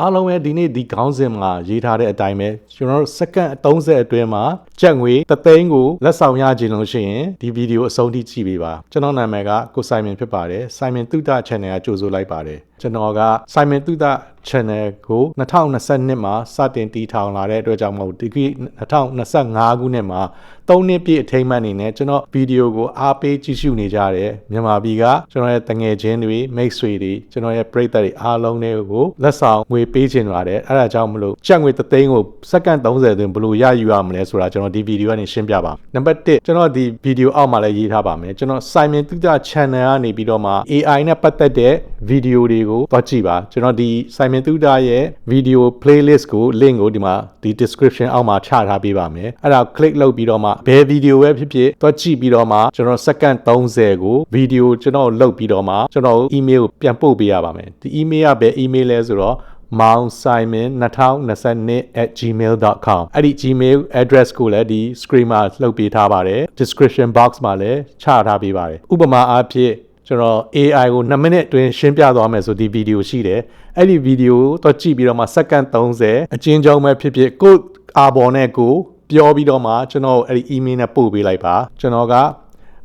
အားလုံးပဲဒီနေ့ဒီခေါင်းစဉ်မှာရေးထားတဲ့အတိုင်းပဲကျွန်တော်တို့စက္ကန့်30အတွင်းမှာကြက်ငွေတသိန်းကိုလက်ဆောင်ရခြင်းလို့ရှိရင်ဒီဗီဒီယိုအဆုံးထိကြည့်ပေးပါကျွန်တော်နာမည်ကကိုဆိုင်မန်ဖြစ်ပါတယ်ဆိုင်မန်တုဒ channel ကကြိုဆိုလိုက်ပါတယ် ကျွန်တော်ကဆိုင်မန်တုဒ channel ကို2022မှာစတင်တည်ထောင်လာတဲ့အတွက်ကြောင့်မဟုတ်ဒီကိ2025ခုနှစ်မှာ3နှစ်ပြည့်အထိမ်းအမှတ်အနေနဲ့ကျွန်တော်ဗီဒီယိုကိုအားပေးကြည့်ရှုနေကြတယ်မြန်မာပြည်ကကျွန်တော်ရဲ့တငယ်ချင်းတွေမိတ်ဆွေတွေကျွန်တော်ရဲ့ပရိသတ်တွေအားလုံးတွေကိုလက်ဆောင်ငွေပေးခြင်းပါတယ်အဲ့ဒါကြောင့်မလို့ကြက်ငွေ3သိန်းကိုစက္ကန့်30အတွင်းဘယ်လိုရယူရမလဲဆိုတာကျွန်တော်ဒီဗီဒီယိုကနေရှင်းပြပါနံပါတ်1ကျွန်တော်ဒီဗီဒီယိုအောက်မှာလည်းရေးထားပါမယ်ကျွန်တော် Simon Tuta Channel ကနေပြီးတော့မှ AI နဲ့ပတ်သက်တဲ့ဗီဒီယိုတွေကိုသွားကြည့်ပါကျွန်တော်ဒီ Simon Tuta ရဲ့ဗီဒီယို playlist ကို link ကိုဒီမှာဒီ description အောက်မှာချထားပေးပါမယ်အဲ့ဒါ click လုပ်ပြီးတော့မှဘယ်ဗီဒီယိုပဲဖြစ်ဖြစ်သွားကြည့်ပြီးတော့မှကျွန်တော်စက္ကန့်30ကိုဗီဒီယိုကျွန်တော်လုပ်ပြီးတော့မှကျွန်တော် email ကိုပြန်ပို့ပေးရပါမယ်ဒီ email ကဘယ် email လဲဆိုတော့ mounsimon2022@gmail.com အဲ့ဒီ gmail address ကိုလည်းဒီ screen မှာလှုပ်ပေးထားပါတယ် description box မှာလည်းချထားပေးပါတယ်ဥပမာအားဖြင့် ကျွန်တော် AI ကို2မိနစ်အတွင်းရှင်းပြသွားမယ်ဆိုဒီဗီဒီယိုရှိတယ်အဲ့ဒီဗီဒီယိုကိုတော့ကြည့်ပြီးတော့မှစက္ကန့်30အချင်းချောင်းပဲဖြစ်ဖြစ်ကိုအာဘော်နဲ့ကိုပြောပြီးတော့မှကျွန်တော်အဲ့ဒီ email နဲ့ပို့ပေးလိုက်ပါကျွန်တော်က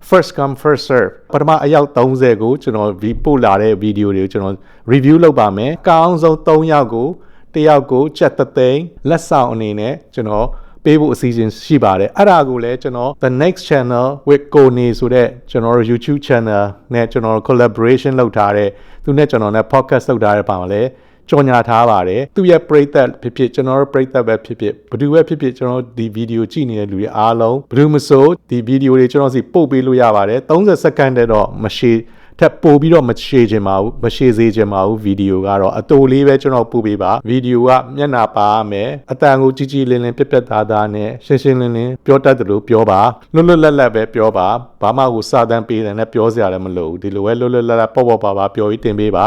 first come first serve ပထမအယောက်30ကိုကျွန်တော်ဒီပို့လာတဲ့ဗီဒီယိုတွေကိုကျွန်တော် review လုပ်ပါမယ်။ကောင်းဆုံး3ယောက်ကိုတစ်ယောက်ကိုချက်သသိန်းလက်ဆောင်အနေနဲ့ကျွန်တော် ပေးဖို့အစီအစဉ်ရှိပါတယ်အဲ့ဒါကိုလည်းကျွန်တော် the next channel with Kone ဆိုတဲ့ကျွန်တော်တို့ YouTube channel နဲ့ကျွန်တော် collaboration လုပ်ထားတဲ့သူနဲ့ကျွန်တော်နဲ့ podcast လုပ်ထားတဲ့ပါမှာလည်းကြော်ညာထားပါတယ်သူရဲ့ပရိသတ်ဖြစ်ဖြစ်ကျွန်တော်တို့ပရိသတ်ပဲဖြစ်ဖြစ်ဘယ်သူပဲဖြစ်ဖြစ်ကျွန်တော်ဒီဗီဒီယိုကြည့်နေတဲ့လူတွေအားလုံးဘယ်သူမဆိုဒီဗီဒီယိုတွေကျွန်တော်စီပို့ပေးလို့ရပါတယ်30စက္ကန့်တည်းတော့မရှိ ထပ်ပို့ပြီးတော့မရှေချင်ပါဘူးမရှေစေချင်ပါဘူးဗီဒီယိုကတော့အတူလေးပဲကျွန်တော်ပို့ပေးပါဗီဒီယိုကမျက်နှာပါရမယ်အတန်ကိုကြီးကြီးလင်းလင်းပြက်ပြက်သားသားနဲ့ရှင်းရှင်းလင်းလင်းပြောတတ်တယ်လို့ပြောပါလွတ်လွတ်လပ်လပ်ပဲပြောပါဘာမှကိုစာတန်းပေးတယ်နဲ့ပြောစရာလည်းမလိုဘူးဒီလိုပဲလွတ်လွတ်လပ်လပ်ပေါ့ပေါ့ပါပါပြောပြီးတင်ပေးပါ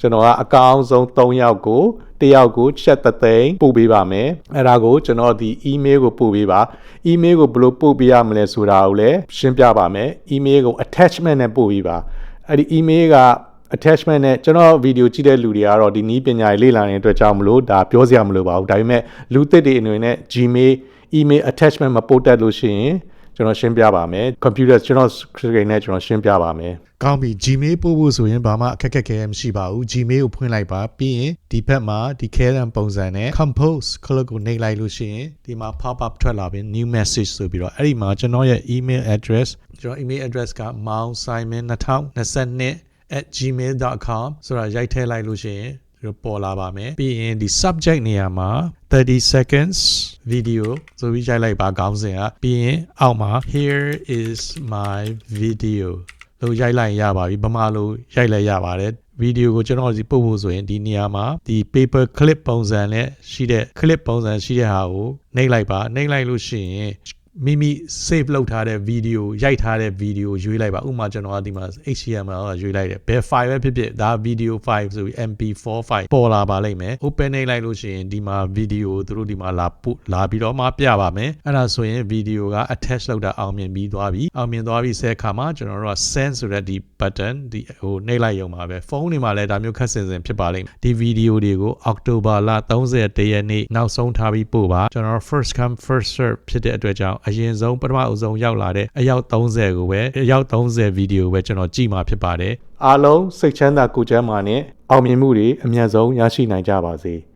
ကျွန်တော်ကအကောင်းဆုံး3ယောက်ကိုတယောက်ကိုချက်တသိန်းပို့ပေးပါမယ်အဲ့ဒါကိုကျွန်တော်ဒီ email ကိုပို့ပေးပါ email ကိုဘယ်လိုပို့ပေးရမလဲဆိုတာကိုလည်းရှင်းပြပါမယ် email ကို attachment နဲ့ပို့ပေးပါ အဲ့ဒီ email က attachment နဲ့ကျွန်တော်ဗီဒီယိုကြည့်တဲ့လူတွေကတော့ဒီနီးပညာရေးလေ့လာနေတဲ့အတွက်ကြောင့်မလို့ဒါပြောစရာမလိုပါဘူးဒါပေမဲ့လူသစ်တွေအနေနဲ့ Gmail email attachment မပို့တတ်လို့ရှိရင် ကျွန်တော်ရှင်းပြပါမယ် computer ကျွန်တော် screen နဲ့ကျွန်တော်ရှင်းပြပါမယ်ကောင်းပြီ Gmail ပို့ဖို့ဆိုရင်ဘာမှအခက်အခဲမရှိပါဘူး Gmail ကိုဖွင့်လိုက်ပါပြီးရင်ဒီဘက်မှာဒီခဲတံပုံစံနဲ့ compose ခလုတ်ကိုနှိပ်လိုက်လို့ရှိရင်ဒီမှာ pop up ထွက်လာပြီ new message ဆိုပြီးတော့အဲ့ဒီမှာကျွန်တော်ရဲ့ email address ကျွန်တော် email address က mounsimon2022@gmail.com ဆိုတာရိုက်ထည့်လိုက်လို့ရှိရင် ဒီပေါ်လာပါမယ်ပြီးရင်ဒီ subject နေရာမှာ30 seconds video ဆိုပြီးရိုက်လိုက်ပါခေါင်းစဉ်ကပြီးရင်အောက်မှာ here is my video လို့ရိုက်လိုက်ရပါပြီဗမာလိုရိုက်လိုက်ရပါတယ်ဗီဒီယိုကိုကျွန်တော်ဒီပို့ဖို့ဆိုရင်ဒီနေရာမှာဒီ paper clip ပုံစံနဲ့ရှိတဲ့ clip ပုံစံရှိတဲ့ဟာကိုနှိပ်လိုက်ပါနှိပ်လိုက်လို့ရှိရင် မိမိ save လုပ်ထားတဲ့ဗီဒီယိုရိုက်ထားတဲ့ဗီဒီယိုရွေးလိုက်ပါဥပမာကျွန်တော်ကဒီမှာ HTML ကရွေးလိုက်တယ်ဘယ် file ပဲဖြစ်ဖြစ်ဒါ video file ဆိုပြီး MP4 file ပေါ်လာပါလိမ့်မယ် open နှိပ်လိုက်လို့ရှိရင်ဒီမှာဗီဒီယိုသူတို့ဒီမှာလာပို့လာပြီးတော့မှပြပါမယ်အဲ့ဒါဆိုရင်ဗီဒီယိုက attach လုပ်တာအောင်မြင်ပြီးသွားပြီအောင်မြင်သွားပြီဆဲခါမှာကျွန်တော်တို့က send ဆိုတဲ့ဒီ button ဒီဟိုနှိပ်လိုက်ရုံပါပဲဖုန်းတွေမှာလည်းဒါမျိုးခက်ဆင်ဆင်ဖြစ်ပါလိမ့်မယ်ဒီဗီဒီယိုတွေကို October လ31ရက်နေ့နောက်ဆုံးထားပြီးပို့ပါကျွန်တော် first come first serve ဖြစ်တဲ့အတွက်ကြောင့်အရင်ဆုံးပထမအဆုံးရောက်လာတဲ့အယောက်30ကိုပဲအယောက်30ဗီဒီယိုပဲကျွန်တော်ကြည့်မှာဖြစ်ပါတယ်အားလုံးစိတ်ချမ်းသာကိုယ်ချမ်းသာနဲ့အောင်မြင်မှုတွေအမြန်ဆုံးရရှိနိုင်ကြပါစေ